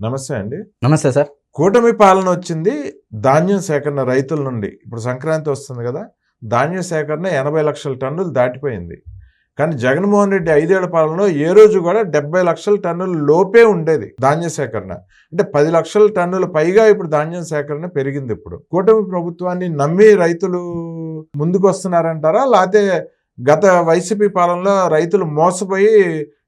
నమస్తే అండి. నమస్తే సార్. కూటమి పాలన వచ్చింది ధాన్యం సేకరణ రైతుల నుండి. ఇప్పుడు సంక్రాంతి వస్తుంది కదా ధాన్యం సేకరణ ఎనభై లక్షల టన్నులు దాటిపోయింది. కానీ జగన్మోహన్ రెడ్డి ఐదేళ్ళ పాలనలో ఏ రోజు కూడా డెబ్బై లక్షల టన్నుల లోపే ఉండేది ధాన్య సేకరణ. అంటే పది లక్షల టన్నుల పైగా ఇప్పుడు ధాన్యం సేకరణ పెరిగింది ఇప్పుడు. కూటమి ప్రభుత్వాన్ని నమ్మి రైతులు ముందుకు వస్తున్నారంటారా లేకపోతే గత వైసీపీ పాలనలో రైతులు మోసపోయి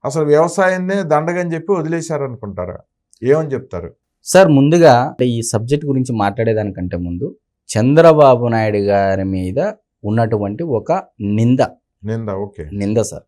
అసలు వ్యవసాయాన్నే దండగని చెప్పి వదిలేశారనుకుంటారా? ఏమని చెప్తారు? సార్ ముందుగా ఈ సబ్జెక్ట్ గురించి మాట్లాడేదానికంటే ముందు చంద్రబాబు నాయుడు గారి మీద ఉన్నటువంటి ఒక నింద. నింద ఓకే. నింద సార్.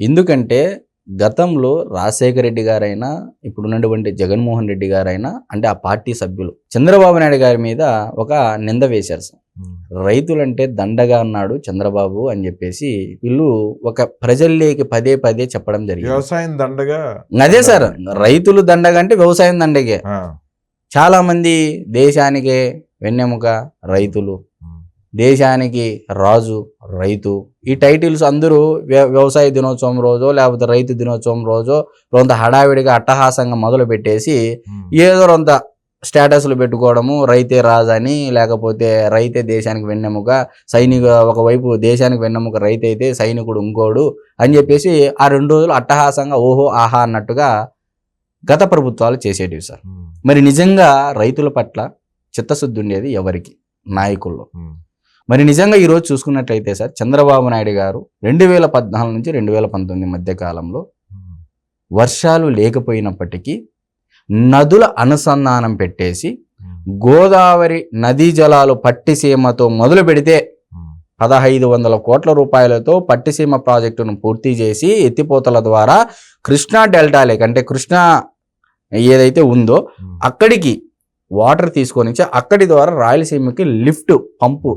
ఎందుకంటే గతంలో రాజశేఖర రెడ్డి గారైనా ఇప్పుడున్నటువంటి జగన్మోహన్ రెడ్డి గారైనా అంటే ఆ పార్టీ సభ్యులు చంద్రబాబు నాయుడు గారి మీద ఒక నింద వేశారు సార్. ఉమ్, రైతులంటే దండగా ఉన్నాడు చంద్రబాబు అని చెప్పేసి వీళ్ళు ఒక ప్రజల్లోకి పదే పదే చెప్పడం జరిగింది. వ్యవసాయం దండగా అదే సార్ రైతులు దండగా అంటే వ్యవసాయం దండగే. చాలా మంది దేశానికే వెన్నెముక రైతులు. దేశానికి రాజు రైతు. ఈ టైటిల్స్ అందరూ వ్య- వ్యవసాయ దినోత్సవం రోజో లేకపోతే రైతు దినోత్సవం రోజో కొంత హడావిడిగా అట్టహాసంగా మొదలు పెట్టేసి ఏదో కొంత స్టేటస్లు పెట్టుకోవడము రైతే రాజని లేకపోతే రైతే దేశానికి వెన్నెముక సైనిక ఒకవైపు దేశానికి వెన్నెముక రైతు అయితే సైనికుడు ఇంకోడు అని చెప్పేసి ఆ రెండు రోజులు అట్టహాసంగా ఓహో ఆహా అన్నట్టుగా గత ప్రభుత్వాలు చేసేటివి సార్. మరి నిజంగా రైతుల పట్ల చిత్తశుద్ధి ఉండేది ఎవరికి? నాయకుల్లో. మరి నిజంగా ఈరోజు చూసుకున్నట్లయితే సార్ చంద్రబాబు నాయుడు గారు రెండు వేల పద్నాలుగు నుంచి రెండు వేల పంతొమ్మిది మధ్య కాలంలో వర్షాలు లేకపోయినప్పటికీ నదుల అనుసంధానం పెట్టేసి గోదావరి నదీ జలాలు పట్టిసీమతో మొదలు పెడితే పదహైదు వందల కోట్ల రూపాయలతో పట్టిసీమ ప్రాజెక్టును పూర్తి చేసి ఎత్తిపోతల ద్వారా కృష్ణా డెల్టా లేక్ అంటే కృష్ణా ఏదైతే ఉందో. అక్కడికి వాటర్ తీసుకొని అక్కడి ద్వారా రాయలసీమకి లిఫ్ట్ పంపు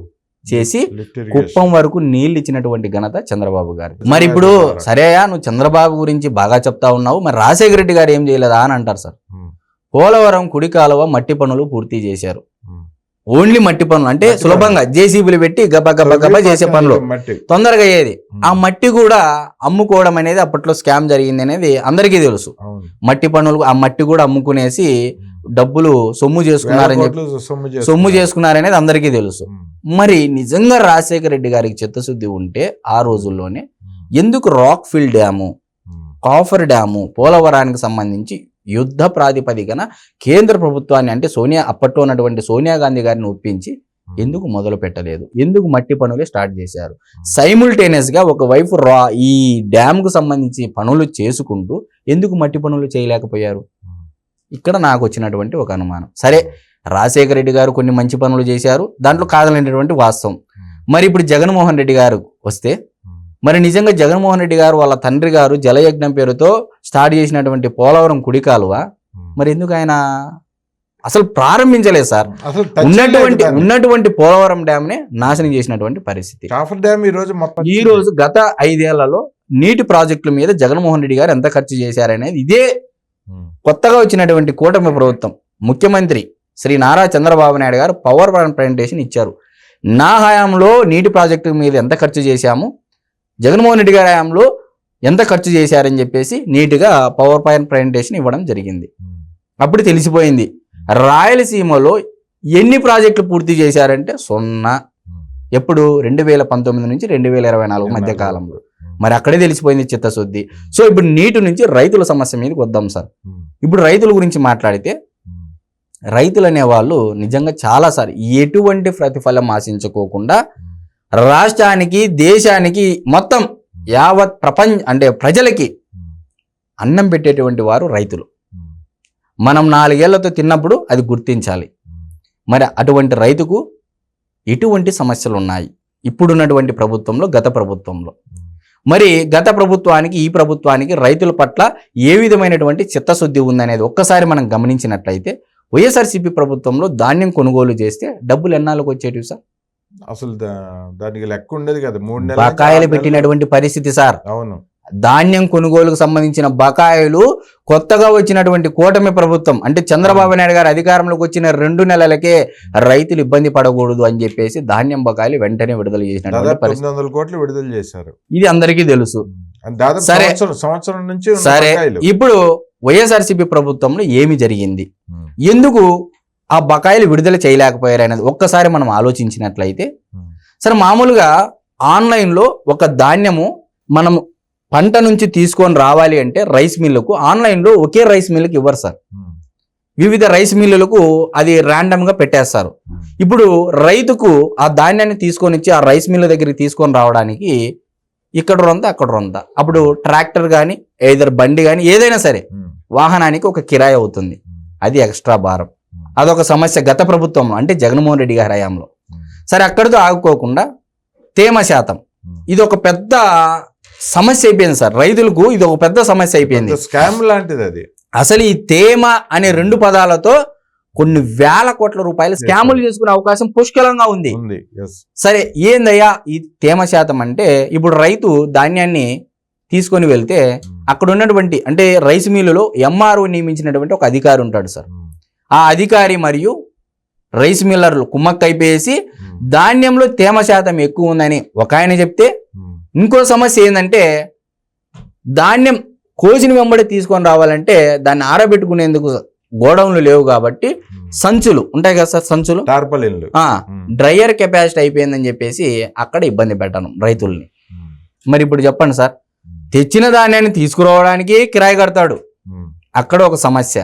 చేసి ఇరిగేషన్. కుప్పం వరకు నీళ్ళు ఇచ్చినటువంటి ఘనత చంద్రబాబు గారి. మరి ఇప్పుడు. సరేయా నువ్వు చంద్రబాబు గురించి బాగా చెప్తా ఉన్నావు మరి రాజశేఖర రెడ్డి గారు ఏం చేయలేదా అని అంటారు సార్. ఉమ్, పోలవరం కుడి కాలువ మట్టి పనులు పూర్తి చేశారు. ఉమ్. ఓన్లీ మట్టి పనులు అంటే సులభంగా జేసీబీలు పెట్టి గబ గబ గబ చేసే పనులు. తొందరగా అయ్యేది. ఆ మట్టి కూడా అమ్ముకోవడం అనేది అప్పట్లో స్కామ్ జరిగింది అనేది అందరికీ తెలుసు. మట్టి పనులు ఆ మట్టి కూడా అమ్ముకునేసి. డబ్బులు సొమ్ము చేసుకున్నారని చెప్పి సొమ్ము సొమ్ము చేసుకున్నారు. చేసుకున్నారనేది అందరికీ తెలుసు. మరి నిజంగా రాజశేఖర రెడ్డి గారికి చిత్తశుద్ధి ఉంటే ఆ రోజుల్లోనే ఎందుకు rock fill dam coffer dam పోలవరానికి సంబంధించి యుద్ధ ప్రాతిపదికన కేంద్ర ప్రభుత్వాన్ని అంటే సోనియా అప్పట్లో ఉన్నటువంటి సోనియా గాంధీ గారిని ఒప్పించి. ఎందుకు మొదలు పెట్టలేదు? ఎందుకు మట్టి పనులే స్టార్ట్ చేశారు? సైముల్టేనియస్గా ఒకవైపు రా ఈ డ్యామ్కు సంబంధించి పనులు చేసుకుంటూ ఎందుకు మట్టి పనులు చేయలేకపోయారు? ఇక్కడ నాకు వచ్చినటువంటి ఒక అనుమానం. సరే రాజశేఖర రెడ్డి గారు కొన్ని మంచి పనులు చేశారు దాంట్లో కాదనేటువంటి వాస్తవం. మరి ఇప్పుడు జగన్మోహన్ రెడ్డి గారు వస్తే మరి నిజంగా జగన్మోహన్ రెడ్డి గారు వాళ్ళ తండ్రి గారు జలయజ్ఞం పేరుతో స్టార్ట్ చేసినటువంటి పోలవరం కుడి కాలువ. మరి ఎందుకు ఆయన అసలు ప్రారంభించలేదు సార్? ఉన్నటువంటి. ఉన్నటువంటి పోలవరం డ్యామ్ని నాశనం చేసినటువంటి పరిస్థితి. డ్యామ్ ఈ రోజు మొత్తం ఈ రోజు గత ఐదేళ్ళలో నీటి ప్రాజెక్టుల మీద జగన్మోహన్ రెడ్డి గారు ఎంత ఖర్చు చేశారనేది ఇదే కొత్తగా వచ్చినటువంటి కూటమి ప్రభుత్వం ముఖ్యమంత్రి శ్రీ నారా చంద్రబాబు నాయుడు గారు పవర్ పాయింట్ ప్రజెంటేషన్ ఇచ్చారు. నా హయాంలో నీటి ప్రాజెక్టు మీద ఎంత ఖర్చు చేశాము? జగన్మోహన్ రెడ్డి గారి హయాంలో ఎంత ఖర్చు చేశారని చెప్పేసి నీట్గా పవర్ పాయింట్ ప్రజెంటేషన్ ఇవ్వడం జరిగింది. అప్పుడు తెలిసిపోయింది. రాయలసీమలో ఎన్ని ప్రాజెక్టులు పూర్తి చేశారంటే సున్నా. ఎప్పుడు? రెండు వేల పంతొమ్మిది నుంచి రెండు వేల ఇరవై నాలుగు మధ్య కాలంలో. మరి అక్కడే తెలిసిపోయింది చిత్తశుద్ధి. సో ఇప్పుడు నీటి నుంచి రైతుల సమస్య మీదకి వద్దాం సార్. ఇప్పుడు రైతుల గురించి మాట్లాడితే రైతులు అనేవాళ్ళు నిజంగా చాలా సార్ ఎటువంటి ప్రతిఫలం ఆశించుకోకుండా రాష్ట్రానికి దేశానికి మొత్తం యావత్ ప్రపంచ అంటే ప్రజలకి అన్నం పెట్టేటువంటి వారు రైతులు. మనం నాలుగేళ్ళతో తిన్నప్పుడు అది గుర్తించాలి. మరి అటువంటి రైతుకు ఎటువంటి సమస్యలు ఉన్నాయి ఇప్పుడున్నటువంటి ప్రభుత్వంలో గత ప్రభుత్వంలో. మరి గత ప్రభుత్వానికి ఈ ప్రభుత్వానికి రైతుల పట్ల ఏ విధమైనటువంటి చిత్తశుద్ధి ఉందనేది ఒక్కసారి మనం గమనించినట్లయితే వైఎస్ఆర్సీపీ ప్రభుత్వంలో ధాన్యం కొనుగోలు చేస్తే డబ్బులు ఎన్నాళ్ళకు వచ్చేటివి సార్? అసలు దానికి లెక్క ఉండేది కదా. మూడు నెలల బకాయిలు. పెట్టినటువంటి పరిస్థితి సార్. అవును. ధాన్యం కొనుగోలుకు సంబంధించిన బకాయిలు కొత్తగా వచ్చినటువంటి కూటమి ప్రభుత్వం అంటే చంద్రబాబు నాయుడు గారు అధికారంలోకి వచ్చిన రెండు నెలలకే రైతులు ఇబ్బంది పడకూడదు అని చెప్పేసి ధాన్యం బకాయిలు వెంటనే విడుదల వందల కోట్లు విడుదల చేశారు. ఇది అందరికీ తెలుసు. సరే. సంవత్సరం నుంచి సరే. ఇప్పుడు వైఎస్ఆర్సీపీ ప్రభుత్వంలో ఏమి జరిగింది? ఎందుకు ఆ బకాయిలు విడుదల చేయలేకపోయారు అనేది ఒక్కసారి మనం ఆలోచించినట్లయితే సరే మామూలుగా ఆన్లైన్లో ఒక ధాన్యము మనం పంట నుంచి తీసుకొని రావాలి అంటే రైస్ మిల్లుకు ఆన్లైన్లో ఒకే రైస్ మిల్లుకి ఇవ్వరు సార్. వివిధ రైస్ మిల్లులకు అది ర్యాండమ్గా పెట్టేస్తారు. ఇప్పుడు రైతుకు ఆ ధాన్యాన్ని తీసుకొని వచ్చి ఆ రైస్ మిల్లు దగ్గరికి తీసుకొని రావడానికి ఇక్కడ రొంత అక్కడ రొంత అప్పుడు ట్రాక్టర్ కానీ ఏదర్ బండి కానీ ఏదైనా సరే వాహనానికి ఒక కిరాయి అవుతుంది. అది ఎక్స్ట్రా భారం. అదొక సమస్య గత ప్రభుత్వంలో అంటే జగన్మోహన్ రెడ్డి గారి హయాంలో. సరే అక్కడితో ఆగుకోకుండా తేమ శాతం. ఇది ఒక పెద్ద సమస్య అయిపోయింది సార్. రైతులకు ఇది ఒక పెద్ద సమస్య అయిపోయింది. స్కామ్ లాంటిది అది. అసలు ఈ తేమ అనే రెండు పదాలతో కొన్ని వేల కోట్ల రూపాయలు స్కాములు చేసుకునే అవకాశం పుష్కలంగా ఉంది. సరే ఏందయ్యా ఈ తేమ శాతం అంటే ఇప్పుడు రైతు ధాన్యాన్ని తీసుకొని వెళ్తే అక్కడ ఉన్నటువంటి అంటే రైస్ మిల్లులో ఎంఆర్ఓ నియమించినటువంటి ఒక అధికారి ఉంటాడు సార్. ఆ అధికారి మరియు రైస్ మిల్లర్లు కుమ్మక్కైపోయేసి ధాన్యంలో తేమ శాతం ఎక్కువ ఉందని ఒక ఆయన చెప్తే ఇంకో సమస్య ఏంటంటే ధాన్యం కోసిన వెంబడి తీసుకొని రావాలంటే దాన్ని ఆరబెట్టుకునేందుకు గోడౌన్లు లేవు కాబట్టి సంచులు. ఉంటాయి కదా సార్ సంచులు? టార్పలిన్లు డ్రయర్ కెపాసిటీ అయిపోయిందని చెప్పేసి అక్కడ ఇబ్బంది పెట్టను రైతుల్ని. మరి ఇప్పుడు చెప్పండి సార్ తెచ్చిన ధాన్యాన్ని తీసుకురావడానికి కిరాయి కడతాడు. అక్కడ ఒక సమస్య.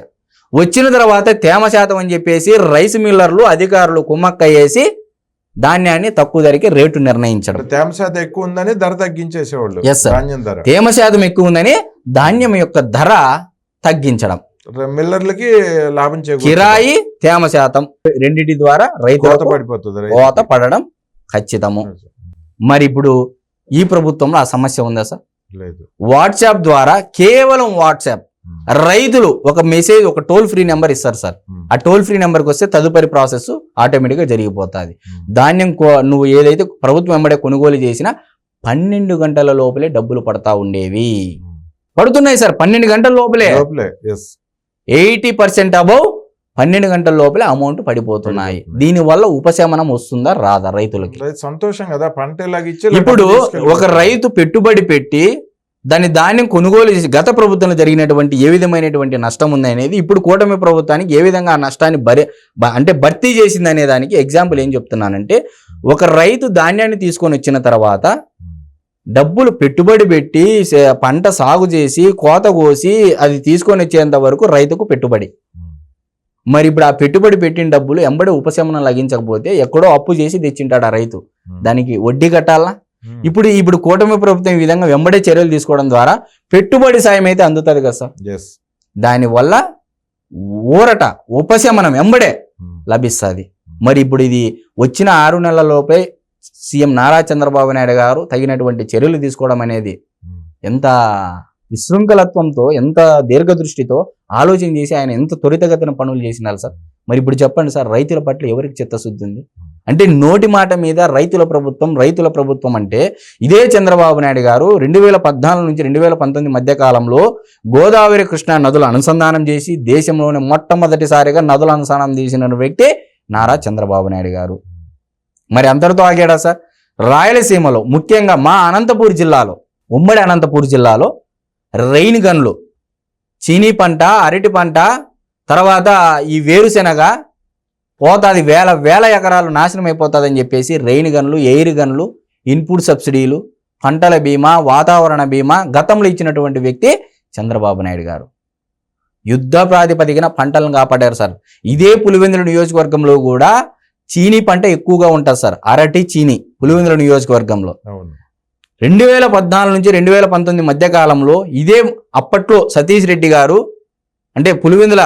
వచ్చిన తర్వాత తేమ శాతం అని చెప్పేసి రైస్ మిల్లర్లు అధికారులు కుమ్మక్కయ్యేసి ధాన్యాన్ని తక్కువ ధరకి రేటు నిర్ణయించడం. తేమ శాతం ఎక్కువ ఉందని ధర తగ్గించేసేవాళ్ళు. ధాన్యం ధర. తేమ శాతం ఎక్కువ ఉందని ధాన్యం యొక్క ధర తగ్గించడం. మిల్లర్లకి లాభం. కిరాయి తేమ శాతం రెండిటి ద్వారా రైతులకు పడిపోతుంది. కోత పడడం ఖచ్చితము. మరి ఇప్పుడు ఈ ప్రభుత్వంలో ఆ సమస్య ఉందా సార్ లేదు. వాట్సాప్ ద్వారా కేవలం వాట్సాప్ రైతులు ఒక మెసేజ్ ఒక టోల్ ఫ్రీ నెంబర్ ఇస్తారు సార్. ఆ టోల్ ఫ్రీ నెంబర్కి వస్తే తదుపరి ప్రాసెస్ ఆటోమేటిక్గా జరిగిపోతుంది. ధాన్యం నువ్వు ఏదైతే ప్రభుత్వం వెంబడే కొనుగోలు చేసినా పన్నెండు గంటల లోపలే డబ్బులు పడతా ఉండేవి. పడుతున్నాయి సార్ పన్నెండు గంటల లోపలే. ఎయిటీ పర్సెంట్ అబౌవ్ పన్నెండు గంటల లోపలే అమౌంట్ పడిపోతున్నాయి. పడిపోతున్నాయి. దీనివల్ల ఉపశమనం వస్తుందా రాదా రైతులకి? రైతు సంతోషం కదా పంట ఇప్పుడు ఒక. రైతు పెట్టుబడి పెట్టి దాని ధాన్యం కొనుగోలు చేసి గత ప్రభుత్వంలో జరిగినటువంటి ఏ విధమైనటువంటి నష్టం ఉంది అనేది ఇప్పుడు కూటమి ప్రభుత్వానికి ఏ విధంగా ఆ నష్టాన్ని భరి అంటే భర్తీ చేసింది అనే దానికి ఎగ్జాంపుల్ ఏం చెప్తున్నానంటే ఒక రైతు ధాన్యాన్ని తీసుకొని వచ్చిన తర్వాత డబ్బులు పెట్టుబడి పెట్టి పంట సాగు చేసి కోత కోసి అది తీసుకొని వచ్చేంత వరకు రైతుకు పెట్టుబడి. మరి ఇప్పుడు ఆ పెట్టుబడి పెట్టిన డబ్బులు ఎంబడి ఉపశమనం లగించకపోతే ఎక్కడో అప్పు చేసి తెచ్చింటాడు ఆ రైతు. దానికి వడ్డీ కట్టాలా. ఇప్పుడు ఇప్పుడు కూటమి ప్రభుత్వం ఈ విధంగా వెంబడే చర్యలు తీసుకోవడం ద్వారా పెట్టుబడి సాయం అయితే అందుతుంది కదా సార్. Yes. దానివల్ల ఊరట ఉపశమనం వెంబడే ఉమ్. లభిస్తుంది. మరి ఇప్పుడు ఇది వచ్చిన ఆరు నెలల లోపే సీఎం నారా చంద్రబాబు నాయుడు గారు తగినటువంటి చర్యలు తీసుకోవడం అనేది. ఎంత విశృంఖలత్వంతో ఎంత దీర్ఘదృష్టితో ఆలోచన చేసి ఆయన ఎంత త్వరితగతిన పనులు చేసినారు సార్. మరి ఇప్పుడు చెప్పండి సార్ రైతుల పట్ల ఎవరికి చిత్తశుద్ధి ఉంది? అంటే నోటి మాట మీద రైతుల ప్రభుత్వం రైతుల ప్రభుత్వం అంటే ఇదే చంద్రబాబు నాయుడు గారు రెండు వేల పద్నాలుగు నుంచి రెండు వేల పంతొమ్మిది మధ్య కాలంలో గోదావరి కృష్ణా నదులు అనుసంధానం చేసి దేశంలోనే మొట్టమొదటిసారిగా నదుల అనుసంధానం చేసిన వ్యక్తి నారా చంద్రబాబు నాయుడు గారు. మరి అంతటితో ఆగాడా సార్? రాయలసీమలో ముఖ్యంగా మా అనంతపూర్ జిల్లాలో ఉమ్మడి అనంతపూర్ జిల్లాలో రైన్ గన్లు చీనీ పంట అరటి పంట తర్వాత ఈ వేరుశెనగ పోతాది వేల వేల ఎకరాలు నాశనం అయిపోతుందని చెప్పేసి రెయిన్ గన్లు ఎయిర్ గన్లు ఇన్పుట్ సబ్సిడీలు పంటల బీమా వాతావరణ బీమా గతంలో ఇచ్చినటువంటి వ్యక్తి చంద్రబాబు నాయుడు గారు. యుద్ధ ప్రాతిపదికన పంటలను కాపాడారు సార్. ఇదే పులివెందుల నియోజకవర్గంలో కూడా చీనీ పంట ఎక్కువగా ఉంటుంది సార్. అరటి చీనీ పులివెందుల నియోజకవర్గంలో. రెండు వేల పద్నాలుగు నుంచి రెండు వేల పంతొమ్మిది మధ్య కాలంలో ఇదే అప్పట్లో సతీష్ రెడ్డి గారు అంటే పులివెందుల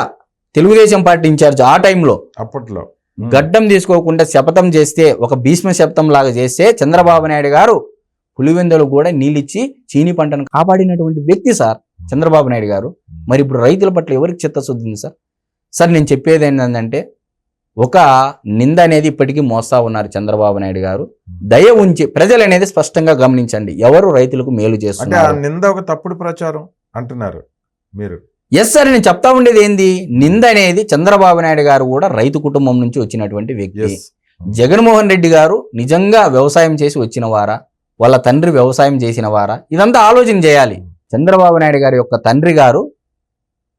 తెలుగుదేశం పార్టీ ఇన్ఛార్జ్ ఆ టైంలో అప్పట్లో. గడ్డం తీసుకోకుండా శపథం చేస్తే ఒక భీష్మ శపథం లాగా చేస్తే చంద్రబాబు నాయుడు గారు పులివెందులు కూడా నీళ్ళిచ్చి చీనీ పంటను కాపాడినటువంటి వ్యక్తి సార్ చంద్రబాబు నాయుడు గారు. మరి ఇప్పుడు రైతుల పట్ల ఎవరికి చిత్తశుద్ధి ఉంది సార్? సార్ నేను చెప్పేది ఏంటంటే ఒక నింద అనేది ఇప్పటికీ మోస్తా ఉన్నారు చంద్రబాబు నాయుడు గారు. దయ ఉంచి ప్రజలు అనేది స్పష్టంగా గమనించండి. ఎవరు రైతులకు మేలు అంటే ఆ చేస్తున్నారు? నింద ఒక తప్పుడు ప్రచారం అంటున్నారు మీరు. ఎస్ సార్ నేను చెప్తా ఉండేది ఏంది? నింద అనేది చంద్రబాబు నాయుడు గారు కూడా రైతు కుటుంబం నుంచి వచ్చినటువంటి వ్యక్తి. జగన్మోహన్ రెడ్డి గారు నిజంగా వ్యవసాయం చేసి వచ్చిన వారా? వాళ్ళ తండ్రి వ్యవసాయం చేసిన వారా? ఇదంతా ఆలోచన చేయాలి. చంద్రబాబు నాయుడు గారి యొక్క తండ్రి గారు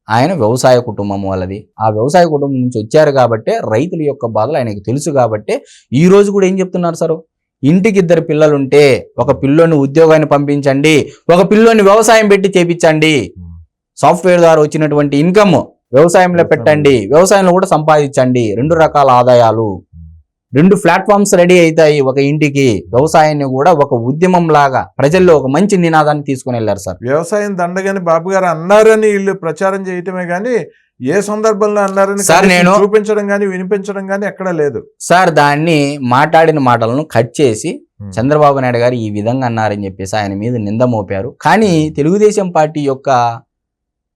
ఆయన వ్యవసాయ కుటుంబం వాళ్ళది. ఆ వ్యవసాయ కుటుంబం నుంచి వచ్చారు కాబట్టే రైతుల యొక్క బాధలు ఆయనకి తెలుసు కాబట్టే ఈ రోజు కూడా ఏం చెప్తున్నారు సార్? ఇంటికి ఇద్దరు పిల్లలుంటే ఒక పిల్లోని ఉద్యోగాన్ని పంపించండి ఒక పిల్లోని వ్యవసాయం పెట్టి చేపించండి. సాఫ్ట్వేర్ ద్వారా వచ్చినటువంటి ఇన్కమ్ వ్యవసాయంలో పెట్టండి వ్యవసాయంలో కూడా సంపాదించండి. రెండు రకాల ఆదాయాలు. రెండు ప్లాట్ఫామ్స్ రెడీ అవుతాయి ఒక ఇంటికి. వ్యవసాయాన్ని కూడా ఒక ఉద్యమం లాగా ప్రజల్లో ఒక మంచి నినాదాన్ని తీసుకుని వెళ్ళారు సార్. వ్యవసాయం దండగని బాబు గారు అన్నారని వీళ్ళు ప్రచారం చేయటమే కానీ ఏ సందర్భంలో అన్నారని సార్, నేను- చూపించడం కానీ వినిపించడం కానీ ఎక్కడా లేదు. సార్ దాన్ని మాట్లాడిన మాటలను కట్ చేసి చంద్రబాబు నాయుడు గారు ఈ విధంగా అన్నారని చెప్పేసి ఆయన మీద నింద మోపారు. కానీ తెలుగుదేశం పార్టీ యొక్క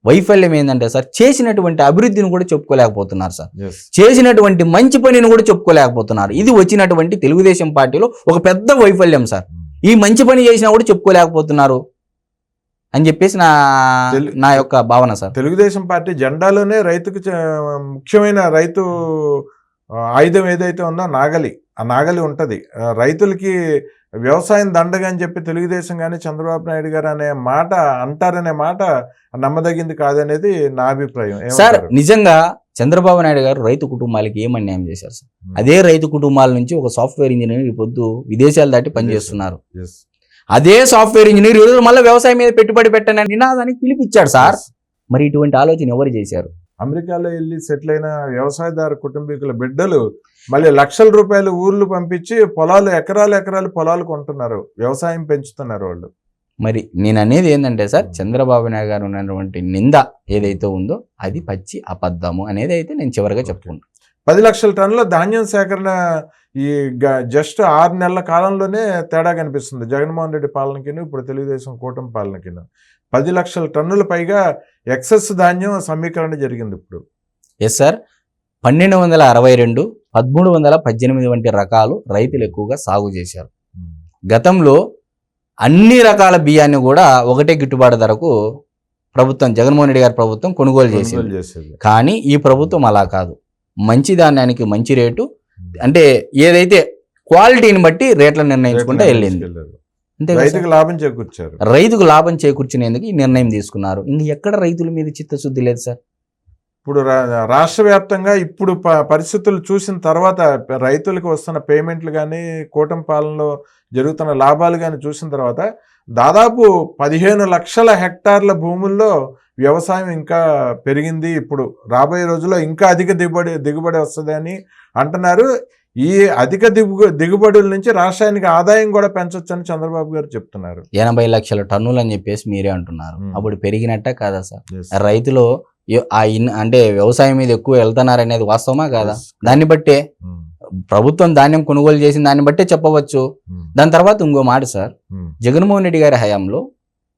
వైఫల్యం ఏంటంటే సార్ చేసినటువంటి అభివృద్ధిని కూడా చెప్పుకోలేకపోతున్నారు సార్. చేసినటువంటి మంచి పనిని కూడా చెప్పుకోలేకపోతున్నారు. ఇది వచ్చినటువంటి తెలుగుదేశం పార్టీలో ఒక పెద్ద వైఫల్యం సార్. ఈ మంచి పని చేసినా కూడా చెప్పుకోలేకపోతున్నారు అని చెప్పేసి నా నా యొక్క భావన సార్. తెలుగుదేశం పార్టీ జెండాలోనే రైతుకు ముఖ్యమైన రైతు ఆయుధం ఏదైతే ఉందో నాగలి. ఆ నాగలి ఉంటది. రైతులకి వ్యవసాయం దండగా అని చెప్పి తెలుగుదేశం కానీ చంద్రబాబు నాయుడు గారు అనే మాట అంటారనే మాట నమ్మదగింది కాదనేది నా అభిప్రాయం. సార్? నిజంగా చంద్రబాబు నాయుడు గారు రైతు కుటుంబాలకి ఏం అన్యాయం చేశారు సార్? అదే రైతు కుటుంబాల నుంచి ఒక సాఫ్ట్వేర్ ఇంజనీర్ ఈ పొద్దు విదేశాలు దాటి పనిచేస్తున్నారు. Yes. అదే సాఫ్ట్వేర్ ఇంజనీర్ మళ్ళీ వ్యవసాయం మీద పెట్టుబడి పెట్టండి అని నినాదానికి పిలిపించాడు సార్. మరి ఇటువంటి ఆలోచన ఎవరు చేశారు? అమెరికాలో వెళ్ళి సెటిల్ అయిన వ్యవసాయదారు కుటుంబీకుల బిడ్డలు మళ్ళీ లక్షల రూపాయలు ఊర్లు పంపించి పొలాలు ఎకరాలు ఎకరాలు పొలాలు కొంటున్నారు వ్యవసాయం పెంచుతున్నారు వాళ్ళు. మరి నేను అనేది ఏంటంటే సార్ చంద్రబాబు నాయుడు గారు ఉన్నటువంటి నింద ఏదైతే ఉందో అది పచ్చి అబద్ధము అనేది అయితే నేను చివరిగా చెప్పుకుంటాను పది లక్షల టన్నుల ధాన్యం సేకరణ ఈ జస్ట్ ఆరు నెలల కాలంలోనే తేడా కనిపిస్తుంది. జగన్మోహన్ రెడ్డి పాలనకిను ఇప్పుడు తెలుగుదేశం కూటమి పాలనకిను. పది లక్షల టన్నుల పైగా ఎక్సెస్ ధాన్యం సమీకరణ జరిగింది ఇప్పుడు. ఎస్ సార్ పన్నెండు వందల అరవై రెండు పదమూడు వందల పద్దెనిమిది వంటి రకాలు రైతులు ఎక్కువగా సాగు చేశారు. గతంలో అన్ని రకాల బియ్యాన్ని కూడా ఒకటే గిట్టుబాటు ధరకు ప్రభుత్వం జగన్మోహన్ రెడ్డి గారి ప్రభుత్వం కొనుగోలు చేసింది. కానీ ఈ ప్రభుత్వం అలా కాదు. మంచి ధాన్యానికి మంచి రేటు అంటే ఏదైతే క్వాలిటీని బట్టి రేట్లను నిర్ణయించుకుంటూ వెళ్ళింది. అంతే? రైతుకు లాభం చేకూర్చారు. రైతుకు లాభం చేకూర్చునేందుకు ఈ నిర్ణయం తీసుకున్నారు. ఇంక ఎక్కడ రైతుల మీద చిత్తశుద్ధి లేదు సార్. ఇప్పుడు రాష్ట్ర వ్యాప్తంగా ఇప్పుడు పరిస్థితులు చూసిన తర్వాత రైతులకు వస్తున్న పేమెంట్లు కానీ కూటమి పాలనలో జరుగుతున్న లాభాలు కానీ చూసిన తర్వాత దాదాపు పదిహేను లక్షల హెక్టార్ల భూముల్లో వ్యవసాయం ఇంకా పెరిగింది. ఇప్పుడు రాబోయే రోజుల్లో ఇంకా అధిక దిగుబడి దిగుబడి వస్తుంది అని అంటున్నారు. ఈ అధిక దిగు దిగుబడుల నుంచి రాష్ట్రానికి ఆదాయం కూడా పెంచొచ్చు అని చంద్రబాబు గారు చెప్తున్నారు. ఎనభై లక్షల టన్నులు అని చెప్పేసి మీరే అంటున్నారు. అప్పుడు పెరిగినట్ట కాదా సార్? రైతులు ఆ ఇన్ అంటే వ్యవసాయం మీద ఎక్కువ వెళ్తున్నారు అనేది వాస్తవమా కాదా. దాన్ని బట్టే ప్రభుత్వం ధాన్యం కొనుగోలు చేసిన దాన్ని బట్టే చెప్పవచ్చు. దాని తర్వాత ఇంకో మాట సార్. జగన్మోహన్ రెడ్డి గారి హయాంలో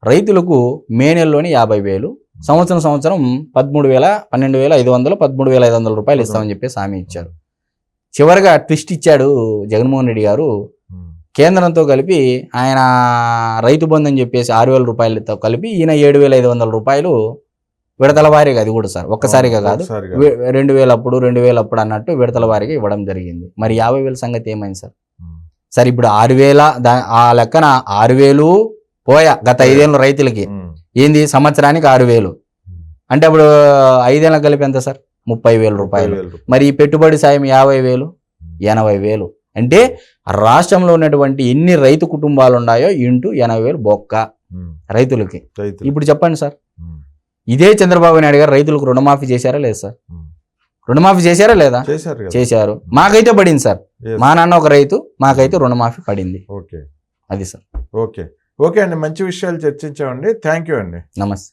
రైతులకు మే నెలలోనే యాభై వేలు సంవత్సరం సంవత్సరం పదమూడు వేల పన్నెండు వేల ఐదు వందలు పదమూడు వేల ఐదు వందల రూపాయలు ఇస్తామని చెప్పేసి హామీ ఇచ్చారు. చివరిగా ట్విస్ట్ ఇచ్చాడు జగన్మోహన్ రెడ్డి గారు. కేంద్రంతో కలిపి ఆయన రైతు బంధు అని చెప్పేసి ఆరు వేల రూపాయలతో కలిపి ఈయన ఏడు వేల ఐదు వందల రూపాయలు విడతల వారీగా అది కూడా సార్. ఒక్కసారిగా కాదు. రెండు వేలు అప్పుడు రెండు వేలు అప్పుడు అన్నట్టు విడతల వారీగా ఇవ్వడం జరిగింది. మరి యాభై వేల సంగతి ఏమైంది సార్? సార్ ఇప్పుడు ఆరు వేల ఆ లెక్కన ఆరు వేలు పోయా గత ఐదేళ్ళ రైతులకి. ఏంది? సంవత్సరానికి ఆరు వేలు. అంటే అప్పుడు ఐదేళ్ళకి కలిపి ఎంత సార్? ముప్పై వేల రూపాయలు. మరి ఈ పెట్టుబడి సాయం యాభై వేలు ఎనభై వేలు. అంటే రాష్ట్రంలో ఉన్నటువంటి ఎన్ని రైతు కుటుంబాలు ఉన్నాయో ఇంటూ ఎనభై వేలు బొక్క రైతులకి. రైతులు. ఇప్పుడు చెప్పండి సార్. ఇదే చంద్రబాబు నాయుడు గారు రైతులకు రుణమాఫీ చేశారా లేదా సార్. రుణమాఫీ చేశారా లేదా? చేశారు మాకైతే పడింది సార్. మా నాన్న ఒక రైతు మాకైతే రుణమాఫీ పడింది. ఓకే. అది సార్. ఓకే. ఓకే అండి మంచి విషయాలు చర్చించామండి. థ్యాంక్ యూ అండి. నమస్తే.